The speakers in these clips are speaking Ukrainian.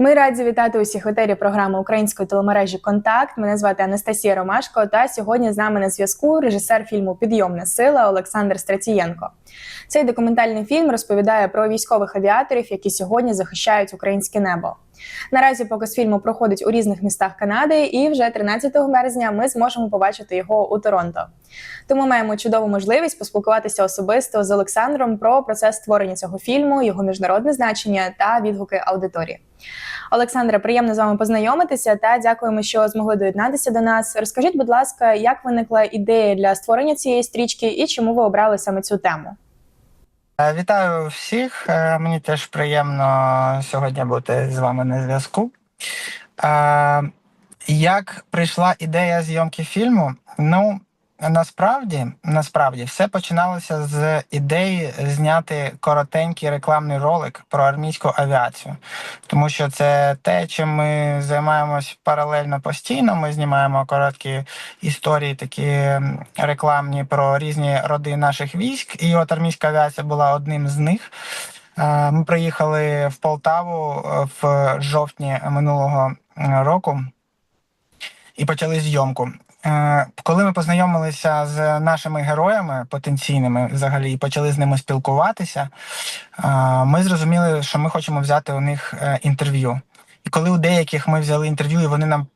Ми раді вітати усіх в етері програми української телемережі Контакт. Мене звати Анастасія Ромашко. Та сьогодні з нами на зв'язку режисер фільму Підйомна сила Олександр Стратієнко. Цей документальний фільм розповідає про військових авіаторів, які сьогодні захищають українське небо. Наразі показ фільму проходить у різних містах Канади, і вже 13 березня ми зможемо побачити його у Торонто. Тому маємо чудову можливість поспілкуватися особисто з Олександром про процес створення цього фільму, його міжнародне значення та відгуки аудиторії. Олександре, приємно з вами познайомитися та дякуємо, що змогли доєднатися до нас. Розкажіть, будь ласка, як виникла ідея для створення цієї стрічки і чому ви обрали саме цю тему? Е, Вітаю всіх. Е, Мені теж приємно сьогодні бути з вами на зв'язку. Е, Як прийшла ідея зйомки фільму? Ну, насправді, насправді, все починалося з ідеї зняти коротенький рекламний ролик про армійську авіацію, тому що це те, чим ми займаємось паралельно постійно. Ми знімаємо короткі історії, такі рекламні про різні роди наших військ. І от армійська авіація була одним з них. Ми приїхали в Полтаву е, в жовтні минулого року і почали зйомку. Е, Коли ми познайомилися з нашими героями потенційними взагалі і почали з ними спілкуватися, е, ми зрозуміли, що ми хочемо взяти у них е, інтерв'ю. І коли у деяких ми взяли інтерв'ю, і вони нам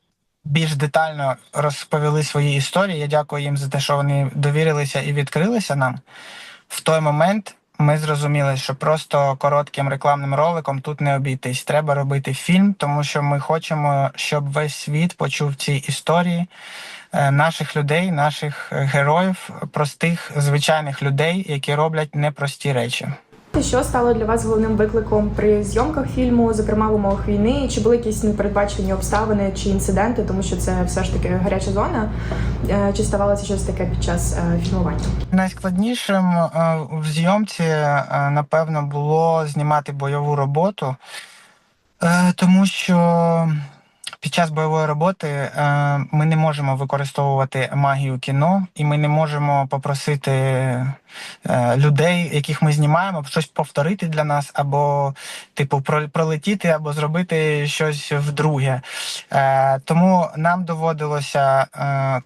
більш детально розповіли свої історії, я дякую їм за те, що вони довірилися і відкрилися нам. В той момент ми зрозуміли, що просто коротким рекламним роликом тут не обійтись. Треба робити фільм, тому що ми хочемо, щоб весь світ почув ці історії е, наших людей, наших е, героїв, простих звичайних людей, які роблять непрості речі. Що стало для вас головним викликом при зйомках фільму, зокрема в умовах війни? Чи були якісь непередбачені обставини чи інциденти, тому що це все ж таки гаряча зона? Е, Чи ставалося щось таке під час е, фільмування? Найскладнішим е, в зйомці, напевно, було знімати бойову роботу, тому що під час бойової роботи е, ми не можемо використовувати магію кіно, і ми не можемо попросити е, людей, яких ми знімаємо, щось повторити для нас, або, типу, пролетіти, або зробити щось вдруге. Е, Тому нам доводилося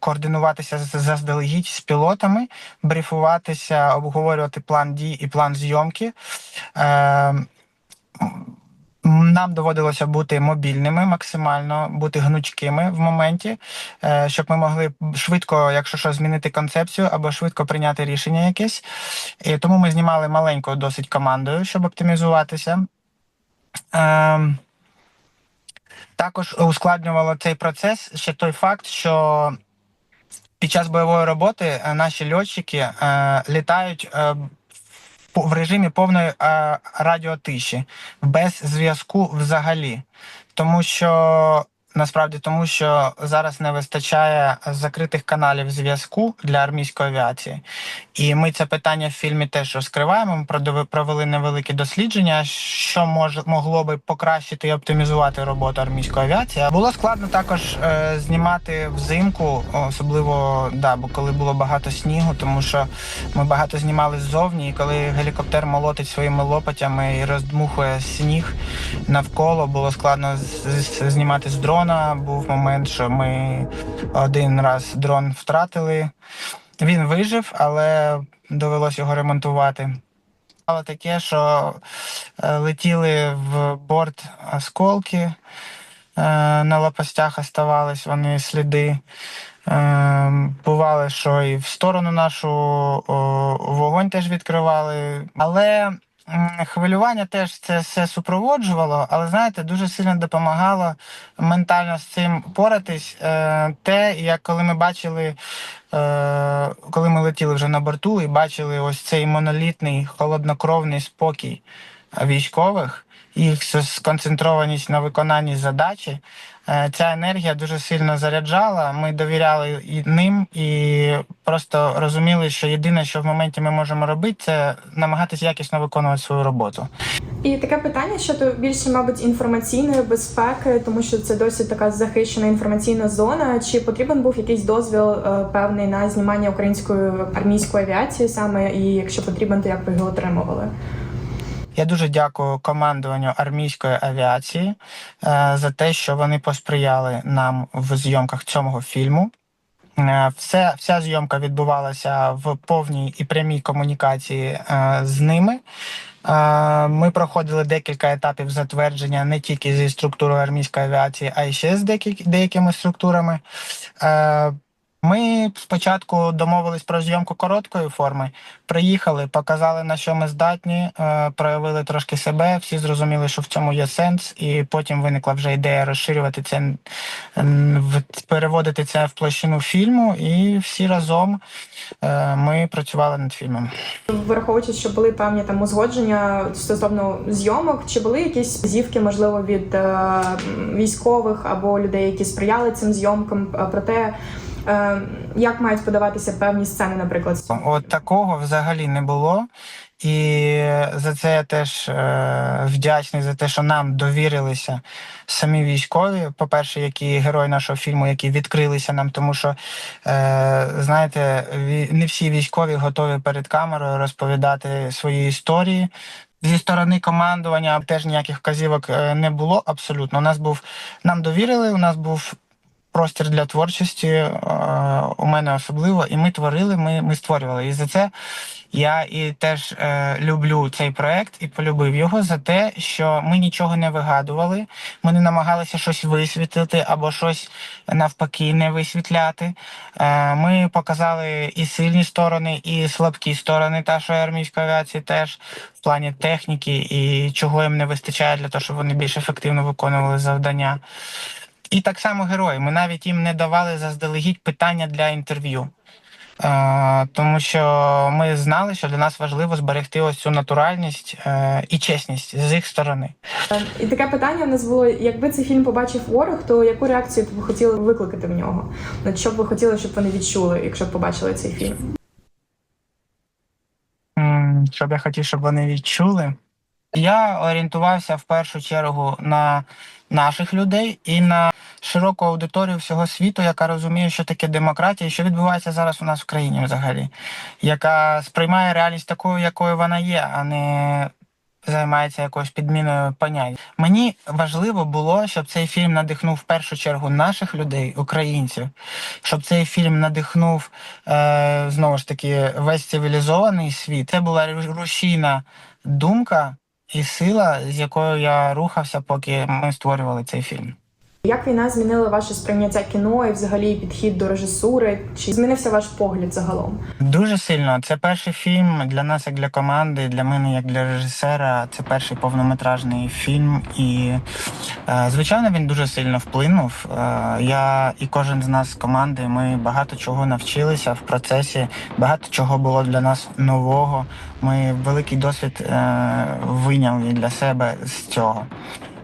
координуватися заздалегідь з пілотами, брифуватися, обговорювати план дій і план зйомки. Нам доводилося бути мобільними максимально, бути гнучкими в моменті, е, щоб ми могли швидко, якщо що, змінити концепцію або швидко прийняти рішення якесь. І тому ми знімали маленькою досить командою, щоб оптимізуватися. Ем, також ускладнювало цей процес ще той факт, що під час бойової роботи е, наші льотчики е, літають в режимі повної радіотиші, без зв'язку взагалі. Тому що насправді тому, що зараз не вистачає закритих каналів зв'язку для армійської авіації. І ми це питання в фільмі теж розкриваємо. Ми провели невеликі дослідження, що може могло би покращити і оптимізувати роботу армійської авіації. Було складно також е, знімати взимку, особливо да, бо коли було багато снігу, тому що ми багато знімали ззовні, і коли гелікоптер молотить своїми лопатями і роздмухує сніг навколо, було складно знімати з дрона. Був момент, що ми один раз дрон втратили. Він вижив, але довелося його ремонтувати. Стало таке, що е, летіли в борт осколки, е, на лопастях оставались вони сліди. Е, Бувало, що і в сторону нашу вогонь теж відкривали. Але хвилювання теж це все супроводжувало, але знаєте, дуже сильно допомагало ментально з цим поратись. Е, те, як коли ми бачили, е, коли ми летіли вже на борту і бачили ось цей монолітний холоднокровний спокій військових, їх сконцентрованість на виконанні задачі. Е, Ця енергія дуже сильно заряджала. Ми довіряли і ним, і просто розуміли, що єдине, що в моменті ми можемо робити, це намагатися якісно виконувати свою роботу. І таке питання щодо більше, мабуть, інформаційної безпеки, тому що це досить така захищена інформаційна зона. Чи потрібен був якийсь дозвіл е, певний на знімання української армійської авіації саме, і якщо потрібен, то як ви його отримували? Я дуже дякую командуванню армійської авіації е, за те, що вони посприяли нам в зйомках цього фільму. Е, Все, вся зйомка відбувалася в повній і прямій комунікації е, з ними. Ми проходили декілька етапів затвердження не тільки зі структурою армійської авіації, а й ще з деякими структурами. Ми спочатку домовились про зйомку короткої форми. Приїхали, показали на що ми здатні, е, проявили трошки себе. Всі зрозуміли, що в цьому є сенс, і потім виникла вже ідея розширювати це, переводити це в площину фільму. І всі разом е, ми працювали над фільмом. Враховуючи, що були певні там узгодження стосовно зйомок, чи були якісь вказівки, можливо, від е, військових або людей, які сприяли цим зйомкам, про те, як мають подаватися певні сцени, наприклад. От такого взагалі не було. І за це я теж е, вдячний за те, що нам довірилися самі військові. По-перше, які герої нашого фільму, які відкрилися нам, тому що е, знаєте, не всі військові готові перед камерою розповідати свої історії. Зі сторони командування теж ніяких вказівок е, не було абсолютно. У нас був нам довірили. У нас був простір для творчості. е, У мене особливо, і ми творили. Ми, ми створювали. І за це я і теж е, люблю цей проект і полюбив його за те, що ми нічого не вигадували. Ми не намагалися щось висвітлити або щось навпаки не висвітляти. Е, ми показали і сильні сторони, і слабкі сторони нашої армійської авіації теж в плані техніки і чого їм не вистачає для того, щоб вони більш ефективно виконували завдання. І так само герої. Ми навіть їм не давали заздалегідь питання для інтерв'ю. Е, тому що ми знали, що для нас важливо зберегти ось цю натуральність е, і чесність з їх сторони. Е, І таке питання в нас було: якби цей фільм побачив ворог, то яку реакцію б ви хотіли викликати в нього? От Що б ви хотіли, щоб вони відчули, якщо б побачили цей фільм? Що б я хотів, щоб вони відчули. Я орієнтувався в першу чергу на наших людей і на широку аудиторію всього світу, яка розуміє, що таке демократія, що відбувається зараз у нас в країні взагалі, яка сприймає реальність такою, якою вона є, а не займається якоюсь підміною понять. Мені важливо було, щоб цей фільм надихнув в першу чергу наших людей, українців, щоб цей фільм надихнув е, знову ж таки весь цивілізований світ. Це була ру- рушійна думка і сила, з якою я рухався, поки ми створювали цей фільм. Як війна змінила ваше сприйняття кіно і взагалі підхід до режисури? Чи змінився ваш погляд загалом? Дуже сильно. Це перший фільм для нас, як для команди, для мене, як для режисера. Це перший повнометражний фільм, і е, звичайно він дуже сильно вплинув. Е, я і кожен з нас з команди. Ми багато чого навчилися в процесі. Багато чого було для нас нового. Ми великий досвід е, вийняли для себе з цього.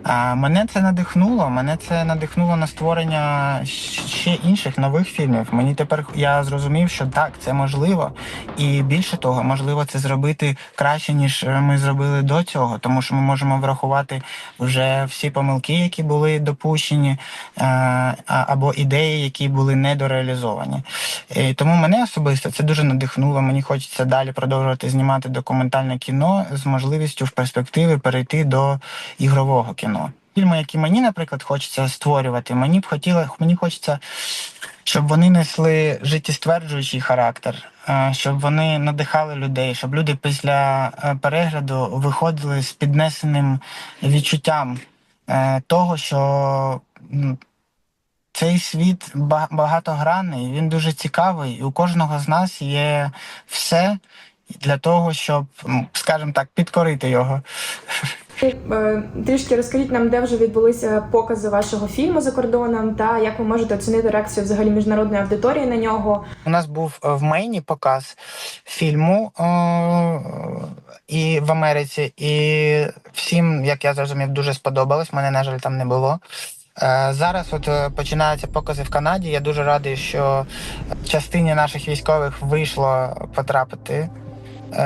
А мене це надихнуло. Мене це надихнуло на створення ще інших нових фільмів. Мені тепер я зрозумів, що так, це можливо, і більше того, можливо це зробити краще ніж ми зробили до цього, тому що ми можемо врахувати вже всі помилки, які були допущені, е, або ідеї, які були недореалізовані. Тому мене особисто це дуже надихнуло. Мені хочеться далі продовжувати знімати документальне кіно з можливістю в перспективі перейти до ігрового кіно. Фільми, які мені, наприклад, хочеться створювати, мені б хотіло, мені хочеться, щоб вони несли життєстверджуючий характер, е, щоб вони надихали людей, щоб люди після е, перегляду виходили з піднесеним відчуттям е, того, що цей світ багатогранний, він дуже цікавий, і у кожного з нас є все для того, щоб, скажімо так, підкорити його. Е, Трішки розкажіть нам, де вже відбулися покази вашого фільму за кордоном, та як ви можете оцінити реакцію взагалі міжнародної аудиторії на нього? У нас був е, в Мейні показ фільму е- і в Америці, і всім, як я зрозумів, дуже сподобалось. Мене, на жаль, там не було. Зараз от починаються покази в Канаді. Я дуже радий, що частині наших військових вийшло потрапити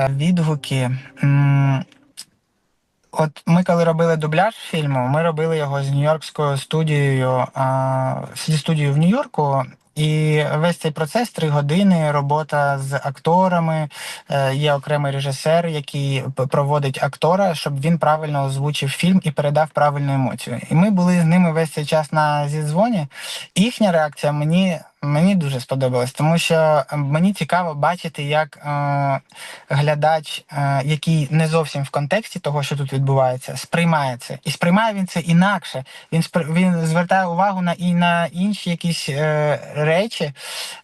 відгуки. От ми коли робили дубляж фільму, ми робили його з нью-йоркською студією, зі студією в Нью-Йорку, І весь цей процес три години, робота з акторами. Е, Є окремий режисер, який проводить актора, щоб він правильно озвучив фільм і передав правильну емоцію. І ми були з ними весь цей час на зідзвоні. Їхня реакція мені. Мені дуже сподобалось, тому що е, мені цікаво бачити, як е, глядач, е, який не зовсім в контексті того, що тут відбувається, сприймає це. І сприймає він це інакше. Він спри- він звертає увагу на і на інші якісь е, речі,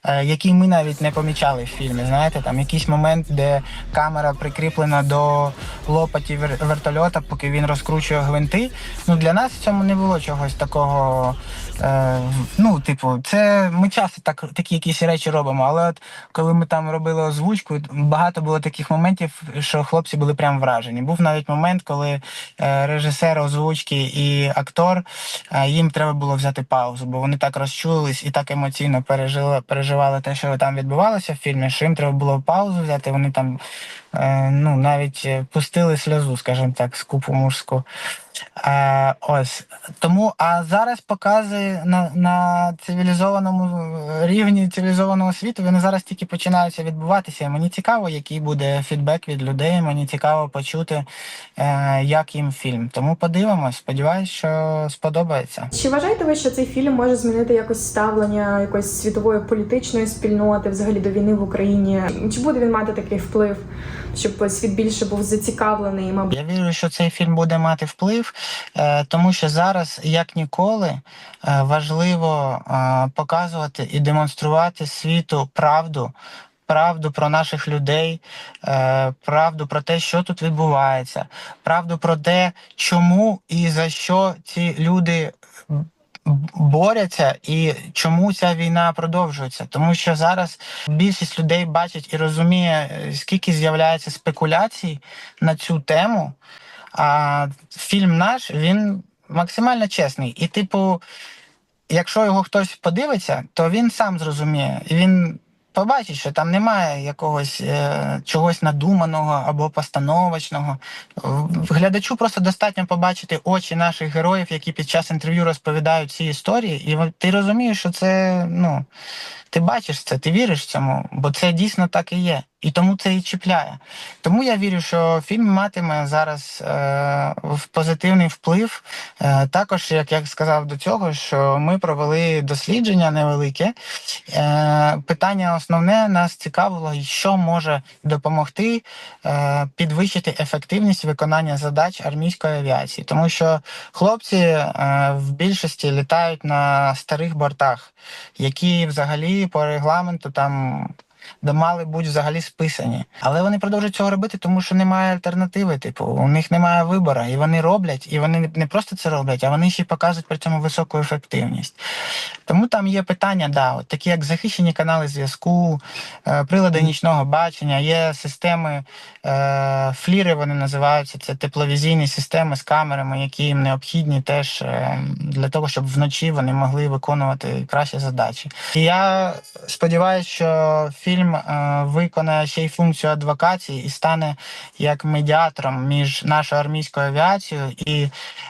е, які ми навіть не помічали в фільмі. Знаєте, там якийсь момент, де камера прикріплена до лопаті вер- вертольота, поки він розкручує гвинти. Ну для нас в цьому не було чогось такого. Е, ну, типу, це ми часто так такі якісь речі робимо. Але от коли ми там робили озвучку, багато було таких моментів, що хлопці були прям вражені. Був навіть момент, коли е, режисер озвучки і актор е, їм треба було взяти паузу, бо вони так розчулились і так емоційно пережили, переживали те, що там відбувалося в фільмі, що їм треба було паузу взяти. Вони там е, ну навіть е, пустили сльозу, скажімо так, скупу мужську. Е, ось тому, а зараз на, на цивілізованому рівні цивілізованого світу вони зараз тільки починаються відбуватися. І мені цікаво, який буде фідбек від людей. Мені цікаво почути, е, як їм фільм. Тому подивимось. Сподіваюсь, що сподобається. Чи вважаєте ви, що цей фільм може змінити якось ставлення якоїсь світової політичної спільноти взагалі до війни в Україні? Чи буде він мати такий вплив, щоб світ більше був зацікавлений, мабуть? Я вірю, що цей фільм буде мати вплив, е, тому що зараз, як ніколи, е, важливо е, показувати і демонструвати світу правду. Правду про наших людей, е, правду про те, що тут відбувається, правду про те, чому і за що ці люди б- борються, і чому ця війна продовжується. Тому що зараз більшість людей бачить і розуміє, е, скільки з'являється спекуляцій на цю тему. А фільм наш він максимально чесний. І, типу, якщо його хтось подивиться, то він сам зрозуміє. І він побачить, що там немає якогось е, чогось надуманого або постановочного. Глядачу просто достатньо побачити очі наших героїв, які під час інтерв'ю розповідають ці історії, і ти розумієш, що це ну. Ти бачиш це, ти віриш цьому, бо це дійсно так і є. І тому це і чіпляє. Тому я вірю, що фільм матиме зараз е, в позитивний вплив. Е, також, як я сказав до цього, що ми провели дослідження невелике. Е, питання основне нас цікавило, що може допомогти е, підвищити ефективність виконання задач армійської авіації, тому що хлопці е, в більшості літають на старих бортах, які взагалі по регламенту там. Де мали бути взагалі списані, але вони продовжують цього робити, тому що немає альтернативи. Типу, у них немає вибору, і вони роблять, і вони не просто це роблять, а вони ще й показують при цьому високу ефективність. Тому там є питання, да, от такі як захищені канали зв'язку, е, прилади нічного бачення, є системи фліри, вони називаються. Це тепловізійні системи з камерами, які їм необхідні теж е, для того, щоб вночі вони могли виконувати кращі задачі. І я сподіваюся, що фільм е, виконає ще й функцію адвокації і стане як медіатором між нашою армійською авіацією і,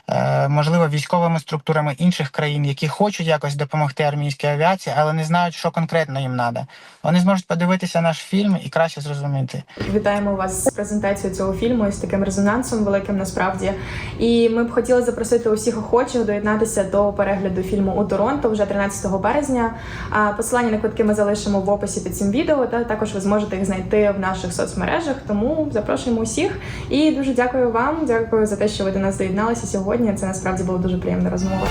е, можливо, військовими структурами інших країн, які хочуть якось допомогти армійській авіації, але не знають, що конкретно їм треба. Вони зможуть подивитися наш фільм і краще зрозуміти. Вітаємо вас з презентацією цього фільму і з таким резонансом великим насправді. І ми б хотіли запросити усіх охочих доєднатися до перегляду фільму у Торонто вже 13 березня. А посилання на квитки ми залишимо в описі під цим відео. Та також ви зможете їх знайти в наших соцмережах. Тому запрошуємо усіх. І дуже дякую вам. Дякую за те, що ви до нас доєдналися сьогодні. Це насправді була дуже приємна розмова.